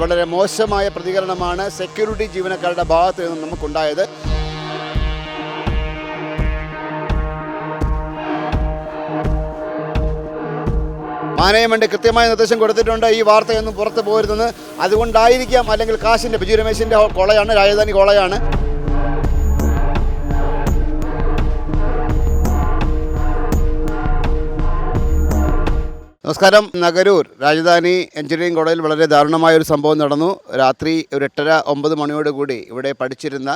വളരെ മോശമായ പ്രതികരണമാണ് സെക്യൂരിറ്റി ജീവനക്കാരുടെ ഭാഗത്ത് നിന്ന് നമുക്കുണ്ടായത്. മാനേജ്മെന്റ് കൃത്യമായ നിർദ്ദേശം കൊടുത്തിട്ടുണ്ട്. ഈ വാർത്തയൊന്നും പുറത്ത് പോരുതെന്ന്. അതുകൊണ്ടായിരിക്കാം അല്ലെങ്കിൽ കാശിന്റെ ബിജു രമേശിന്റെ കൊളയാണ് രാജധാനി കോളയാണ്. നമസ്കാരം. നഗരൂർ രാജധാനി എഞ്ചിനീയറിംഗ് കോളേജിൽ വളരെ ദാരുണമായ ഒരു സംഭവം നടന്നു. രാത്രി ഒരു എട്ടര ഒമ്പത് മണിയോടുകൂടി ഇവിടെ പഠിച്ചിരുന്ന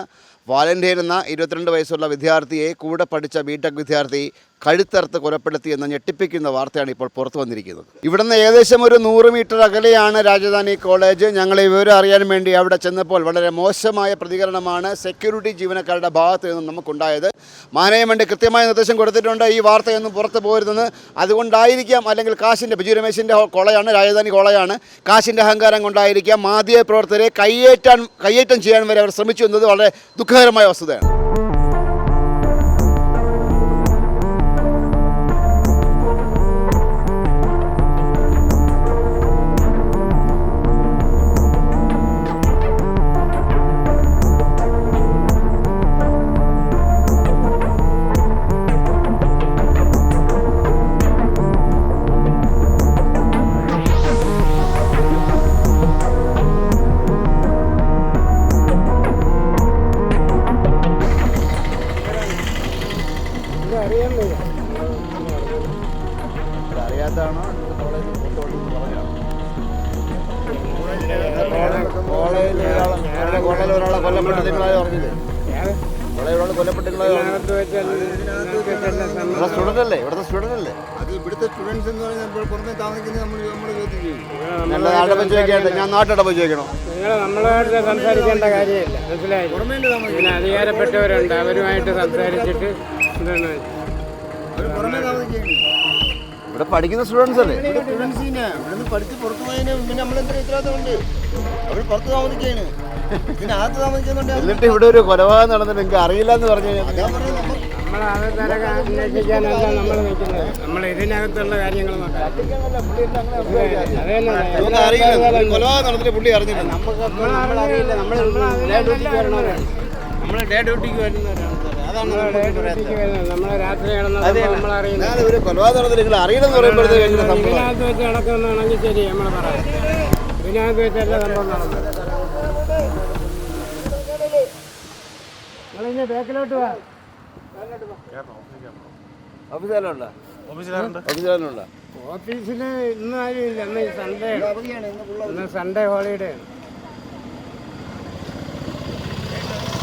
വാലന്റിയർ എന്ന ഇരുപത്തിരണ്ട് വയസ്സുള്ള വിദ്യാർത്ഥിയെ കൂടെ പഠിച്ച ബിടെക് വിദ്യാർത്ഥി കഴുത്തറുത്ത് കൊലപ്പെടുത്തി എന്ന ഞെട്ടിപ്പിക്കുന്ന വാർത്തയാണ് ഇപ്പോൾ പുറത്തു വന്നിരിക്കുന്നത്. ഇവിടുന്ന് ഏകദേശം ഒരു നൂറ് മീറ്റർ അകലെയാണ് രാജധാനി കോളേജ്. ഞങ്ങൾ ഈ വിവരം അറിയാൻ വേണ്ടി അവിടെ ചെന്നപ്പോൾ വളരെ മോശമായ പ്രതികരണമാണ് സെക്യൂരിറ്റി ജീവനക്കാരുടെ ഭാഗത്ത് നിന്ന് നമുക്കുണ്ടായത്. മാനേജ്മെന്റ് കൃത്യമായ നിർദ്ദേശം കൊടുത്തിട്ടുണ്ട് ഈ വാർത്തയൊന്നും പുറത്തു പോരുതെന്ന്. അതുകൊണ്ടായിരിക്കാം അല്ലെങ്കിൽ കാശിന്റെ ബിജു രമേശിന്റെ കോളയാണ് രാജധാനി കോളയാണ്. കാശിന്റെ അഹങ്കാരം കൊണ്ടായിരിക്കാം മാധ്യമ പ്രവർത്തകരെ കയ്യേറ്റാൻ കയ്യേറ്റം ചെയ്യാൻ വരെ അവർ ശ്രമിച്ചു എന്നത് വളരെ ദുഃഖകരമായ വസ്തുതയാണ് സ്റ്റുഡന്റ് അല്ലേ? ഇവിടുത്തെ സ്റ്റുഡന്റ് അല്ലേ? അത് ഇവിടുത്തെ സ്റ്റുഡൻസ് എന്ന് പറഞ്ഞാൽ ഇപ്പോൾ പുറമെ താമസിക്കുന്നത് നമ്മൾ നമ്മൾ ചോദ്യം ചെയ്യും. നല്ല നാട്ടപ്പം ചോദിക്കട്ടെ ഞാൻ പോയി ചോദിക്കണോ? നിങ്ങൾ നമ്മളായിട്ട് സംസാരിക്കേണ്ട കാര്യമില്ല. മനസ്സിലായി? പിന്നെ അധികാരപ്പെട്ടവരുണ്ട്. അവരുമായിട്ട് സംസാരിച്ചിട്ട് എന്താണ് ഇവിടെ പഠിക്കുന്ന സ്റ്റുഡൻസ് അല്ലേ? സ്റ്റുഡൻസിനെ ഇവിടുന്ന് പഠിച്ച് പുറത്തു പോയതിന് പിന്നെ നമ്മളെന്തൊരു ഉത്തരവാദിത്തമുണ്ട്? അവർ പുറത്ത് താമസിക്കുകയാണ്. പിന്നെ അകത്ത് താമസിക്കുന്നുണ്ട് എന്നിട്ട് ഇവിടെ ഒരു കൊലപാതകം നടന്നിട്ട് നിങ്ങൾക്ക് അറിയില്ല എന്ന് പറഞ്ഞു കഴിഞ്ഞാൽ നമ്മൾ നമ്മൾ അത് അന്വേഷിക്കാനല്ല നമ്മൾ നിൽക്കുന്നത്? നമ്മൾ ഇതിനകത്തുള്ള കാര്യങ്ങൾ നോക്കാം. നമുക്ക് അറിയില്ല. കൊലപാതകം നടന്നിട്ട് പുള്ളി അറിഞ്ഞില്ല നമ്മളറിയില്ല നമ്മൾ ഡേ ഡ്യൂട്ടിക്ക് വരുന്നവരാണ്. നമ്മൾ ഡേ ഡ്യൂട്ടിക്ക് വരുന്നവരാണ്. ഒരു നിങ്ങൾ അറിയില്ലെന്ന് പറയുമ്പോഴത്തേക്ക് ഇതിനകത്ത് വെച്ച് നടക്കുന്നതാണെങ്കിൽ ശരി നമ്മൾ പറയാം. ഇതിനകത്ത് വെച്ചല്ല സംഭവം നടന്നത് നിങ്ങളിങ്ങനെ ബാക്കിലോട്ട് വാ. ഓഫീസിലുണ്ടോ ഓഫീസിലുണ്ടോ ഓഫീസിൽ ഇന്നും ആരും ഇല്ല. ഇന്ന് സൺഡേ ഇന്ന് സൺഡേ ഹോളിഡേ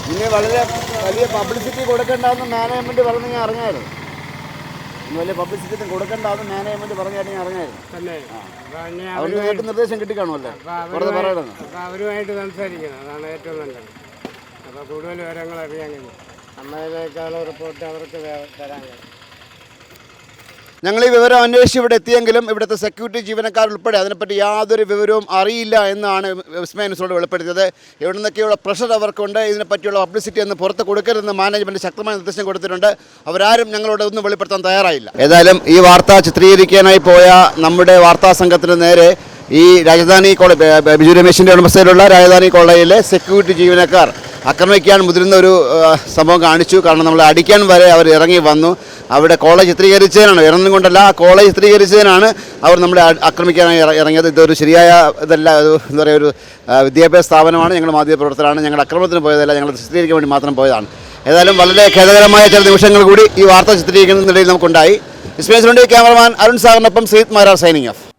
പിന്നെ വളരെ വലിയ പബ്ലിസിറ്റി കൊടുക്കണ്ടെന്ന് മാനേജ്മെന്റ് പറഞ്ഞ് ഞാൻ അറിഞ്ഞായിരുന്നു ഇനി വലിയ പബ്ലിസിറ്റി കൊടുക്കണ്ടെന്ന് മാനേജ്മെന്റ് പറഞ്ഞായിട്ട് ഞാൻ അറിഞ്ഞായിരുന്നു അവർക്ക് അവരുമായിട്ട് നിർദ്ദേശം കിട്ടിക്കാണുമല്ലേ. അവരുമായിട്ട് സംസാരിക്കണം. അതാണ് ഏറ്റവും നല്ലത്. അപ്പോൾ കൂടുതൽ വിവരങ്ങൾ അറിയാൻ കഴിയും നമ്മളേക്കാളും റിപ്പോർട്ട് അവർക്ക് തരാൻ ഞങ്ങൾ ഈ വിവരം അന്വേഷിച്ച് ഇവിടെ എത്തിയെങ്കിലും ഇവിടുത്തെ സെക്യൂരിറ്റി ജീവനക്കാർ ഉൾപ്പെടെ അതിനെപ്പറ്റി യാതൊരു വിവരവും അറിയില്ല എന്നാണ് വിസ്മയ ന്യൂസിനോട് വെളിപ്പെടുത്തിയത്. എവിടെ നിന്നൊക്കെയുള്ള പ്രഷർ അവർക്കുണ്ട് ഇതിനെപ്പറ്റിയുള്ള പബ്ലിസിറ്റി ഒന്ന് പുറത്ത് കൊടുക്കരുതെന്ന് മാനേജ്മെന്റ് ശക്തമായ നിർദ്ദേശം കൊടുത്തിട്ടുണ്ട്. അവരാരും ഞങ്ങളോട് ഒന്നും വെളിപ്പെടുത്താൻ തയ്യാറായില്ല. ഏതായാലും ഈ വാർത്ത ചിത്രീകരിക്കാനായി പോയ നമ്മുടെ വാർത്താ സംഘത്തിന് നേരെ ഈ രാജധാനി കോളേജ് ബിജു രമേശിന്റെ ഉടമസ്ഥയിലുള്ള രാജധാനി കോളേജിലെ സെക്യൂരിറ്റി ജീവനക്കാർ ആക്രമിക്കാൻ മുതിരുന്ന ഒരു സംഭവം കാണിച്ചു. കാരണം നമ്മൾ അടിക്കാൻ വരെ അവർ ഇറങ്ങി വന്നു. അവിടെ കോളേജ് ചിത്രീകരിച്ചതിനാണ്. ഇറങ്ങും കൊണ്ടല്ല ആ കോളേജ് ചിത്രീകരിച്ചതിനാണ് അവർ നമ്മളെ ആക്രമിക്കാനായി ഇറങ്ങിയത്. ഇതൊരു ശരിയായ ഇതല്ല എന്താ പറയുക ഒരു വിദ്യാഭ്യാസ സ്ഥാപനമാണ്. ഞങ്ങൾ മാധ്യമപ്രവർത്തകരാണ് ഞങ്ങൾ അക്രമത്തിന് പോയതല്ല ഞങ്ങൾ ചിത്രീകരിക്കാൻ വേണ്ടി മാത്രം പോയതാണ്. ഏതായാലും വളരെ ഖേദകരമായ ചില നിമിഷങ്ങൾ കൂടി ഈ വാർത്ത ചിത്രീകരിക്കുന്നതിനിടയിൽ നമുക്കുണ്ടായി. വിസ്മയസിലുണ്ട് ക്യാമറമാൻ അരുൺ സാറിനൊപ്പം ശ്രീത് മാരാർ സൈനിങ് ഓഫ്.